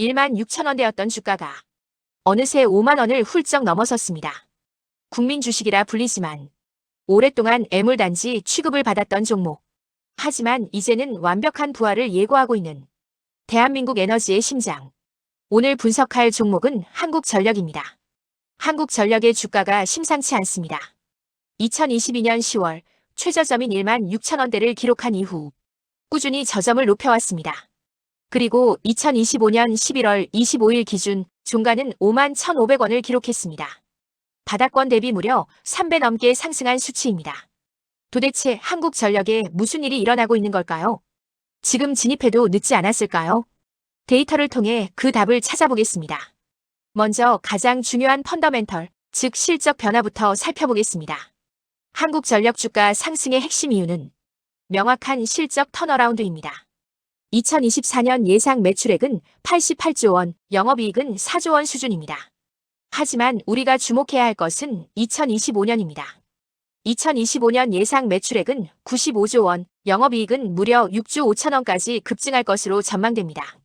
1만 6천 원대였던 주가가 어느새 5만 원을 훌쩍 넘어섰습니다. 국민 주식이라 불리지만 오랫동안 애물단지 취급을 받았던 종목. 하지만 이제는 완벽한 부활을 예고하고 있는 대한민국 에너지의 심장. 오늘 분석할 종목은 한국전력입니다. 한국전력의 주가가 심상치 않습니다. 2022년 10월 최저점인 1만 6천 원대를 기록한 이후 꾸준히 저점을 높여왔습니다. 그리고 2025년 11월 25일 기준 종가는 5만 1,500원을 기록했습니다. 바닥권 대비 무려 3배 넘게 상승한 수치입니다. 도대체 한국전력에 무슨 일이 일어나고 있는 걸까요? 지금 진입해도 늦지 않았을까요? 데이터를 통해 그 답을 찾아보겠습니다. 먼저 가장 중요한 펀더멘털, 즉 실적 변화부터 살펴보겠습니다. 한국전력 주가 상승의 핵심 이유는 명확한 실적 턴어라운드입니다. 2024년 예상 매출액은 88조 원, 영업이익은 4조 원 수준입니다. 하지만 우리가 주목해야 할 것은 2025년입니다. 2025년 예상 매출액은 95조 원, 영업이익은 무려 6조 5천 원까지 급증할 것으로 전망됩니다.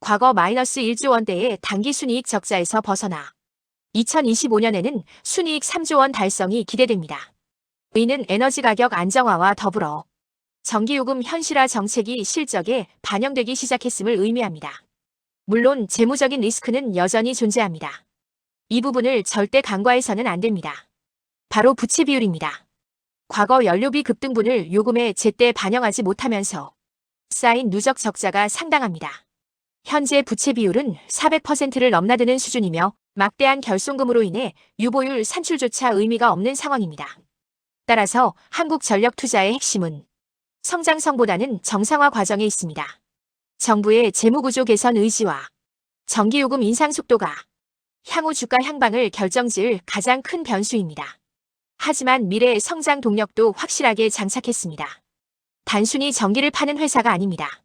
과거 마이너스 1조 원대의 단기 순이익 적자에서 벗어나 2025년에는 순이익 3조 원 달성이 기대됩니다. 이는 에너지 가격 안정화와 더불어 전기요금 현실화 정책이 실적에 반영되기 시작했음을 의미합니다. 물론 재무적인 리스크는 여전히 존재합니다. 이 부분을 절대 간과해서는 안 됩니다. 바로 부채 비율입니다. 과거 연료비 급등분을 요금에 제때 반영하지 못하면서 쌓인 누적 적자가 상당합니다. 현재 부채 비율은 400%를 넘나드는 수준이며 막대한 결손금으로 인해 유보율 산출조차 의미가 없는 상황입니다. 따라서 한국전력 투자의 핵심은 성장성보다는 정상화 과정에 있습니다. 정부의 재무구조 개선 의지와 전기요금 인상 속도가 향후 주가 향방을 결정지을 가장 큰 변수입니다. 하지만 미래의 성장 동력도 확실하게 장착했습니다. 단순히 전기를 파는 회사가 아닙니다.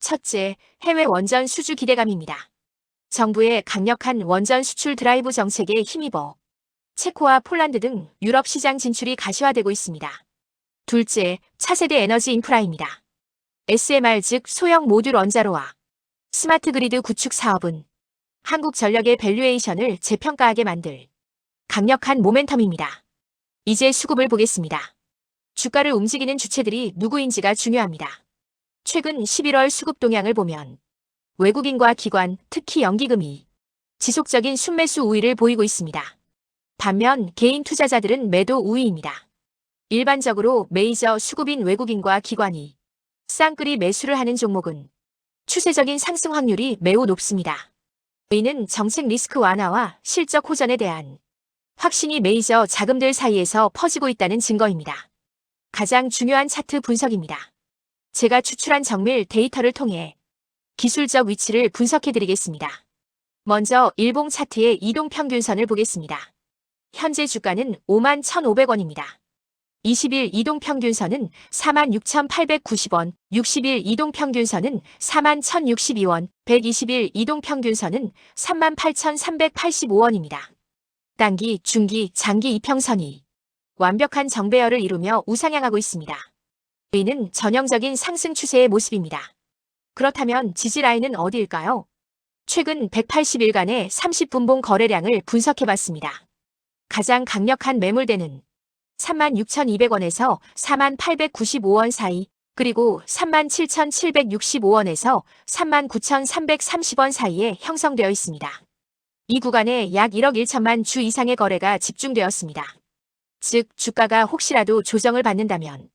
첫째, 해외 원전 수주 기대감입니다. 정부의 강력한 원전 수출 드라이브 정책에 힘입어 체코와 폴란드 등 유럽 시장 진출이 가시화되고 있습니다. 둘째, 차세대 에너지 인프라입니다. SMR 즉 소형 모듈 원자로와 스마트 그리드 구축 사업은 한국 전력의 밸류에이션을 재평가하게 만들 강력한 모멘텀입니다. 이제 수급을 보겠습니다. 주가를 움직이는 주체들이 누구인지가 중요합니다. 최근 11월 수급 동향을 보면 외국인과 기관, 특히 연기금이 지속적인 순매수 우위를 보이고 있습니다. 반면 개인 투자자들은 매도 우위입니다. 일반적으로 메이저 수급인 외국인과 기관이 쌍끌이 매수를 하는 종목은 추세적인 상승 확률이 매우 높습니다. 이는 정책 리스크 완화와 실적 호전에 대한 확신이 메이저 자금들 사이에서 퍼지고 있다는 증거입니다. 가장 중요한 차트 분석입니다. 제가 추출한 정밀 데이터를 통해 기술적 위치를 분석해 드리겠습니다. 먼저 일봉 차트의 이동 평균선을 보겠습니다. 현재 주가는 5만 1,500원입니다. 20일 이동 평균선은 46,890원, 60일 이동 평균선은 41,062원, 120일 이동 평균선은 38,385원입니다. 단기, 중기, 장기 이평선이 완벽한 정배열을 이루며 우상향하고 있습니다. 이는 전형적인 상승 추세의 모습입니다. 그렇다면 지지라인은 어디일까요? 최근 180일간의 30분봉 거래량을 분석해봤습니다. 가장 강력한 매물대는 36,200원에서 48,995원 사이, 그리고 37,765원에서 39,330원 사이에 형성되어 있습니다. 이 구간에 약 1억 1천만 주 이상의 거래가 집중되었습니다. 즉, 주가가 혹시라도 조정을 받는다면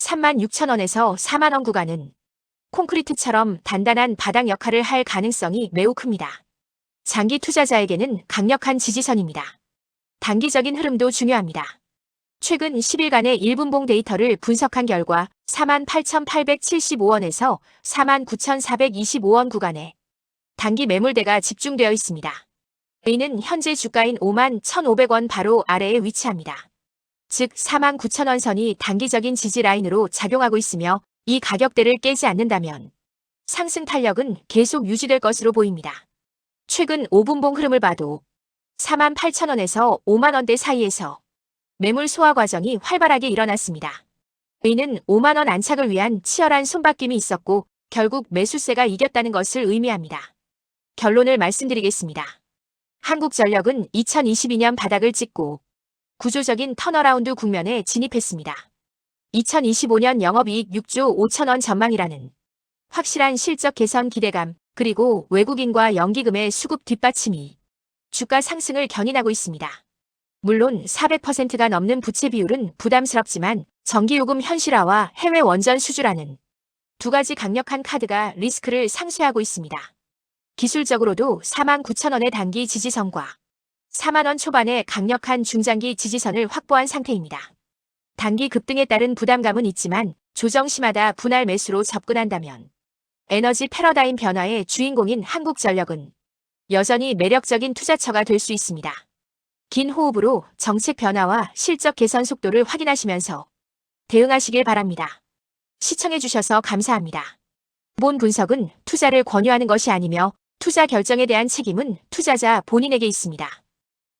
36,000원에서 4만원 구간은 콘크리트처럼 단단한 바닥 역할을 할 가능성이 매우 큽니다. 장기 투자자에게는 강력한 지지선입니다. 단기적인 흐름도 중요합니다. 최근 10일간의 1분봉 데이터를 분석한 결과 48,875원에서 49,425원 구간에 단기 매물대가 집중되어 있습니다. 이는 현재 주가인 5만 1,500원 바로 아래에 위치합니다. 즉 4만 9천원 선이 단기적인 지지 라인으로 작용하고 있으며 이 가격대를 깨지 않는다면 상승 탄력은 계속 유지될 것으로 보입니다. 최근 5분봉 흐름을 봐도 4만 8천원에서 5만원대 사이에서 매물 소화 과정이 활발하게 일어났습니다. 이는 5만원 안착을 위한 치열한 손바뀜이 있었고 결국 매수세가 이겼다는 것을 의미합니다. 결론을 말씀드리겠습니다. 한국전력은 2022년 바닥을 찍고 구조적인 턴어라운드 국면에 진입했습니다. 2025년 영업이익 6조 5천원 전망이라는 확실한 실적 개선 기대감, 그리고 외국인과 연기금의 수급 뒷받침이 주가 상승을 견인하고 있습니다. 물론 400%가 넘는 부채 비율은 부담스럽지만 전기요금 현실화와 해외 원전 수주라는 두 가지 강력한 카드가 리스크를 상쇄하고 있습니다. 기술적으로도 4만 9천 원의 단기 지지선과 4만 원 초반의 강력한 중장기 지지선을 확보한 상태입니다. 단기 급등에 따른 부담감은 있지만 조정 시마다 분할 매수로 접근한다면 에너지 패러다임 변화의 주인공인 한국전력은 여전히 매력적인 투자처가 될 수 있습니다. 긴 호흡으로 정책 변화와 실적 개선 속도를 확인하시면서 대응하시길 바랍니다. 시청해주셔서 감사합니다. 본 분석은 투자를 권유하는 것이 아니며 투자 결정에 대한 책임은 투자자 본인에게 있습니다.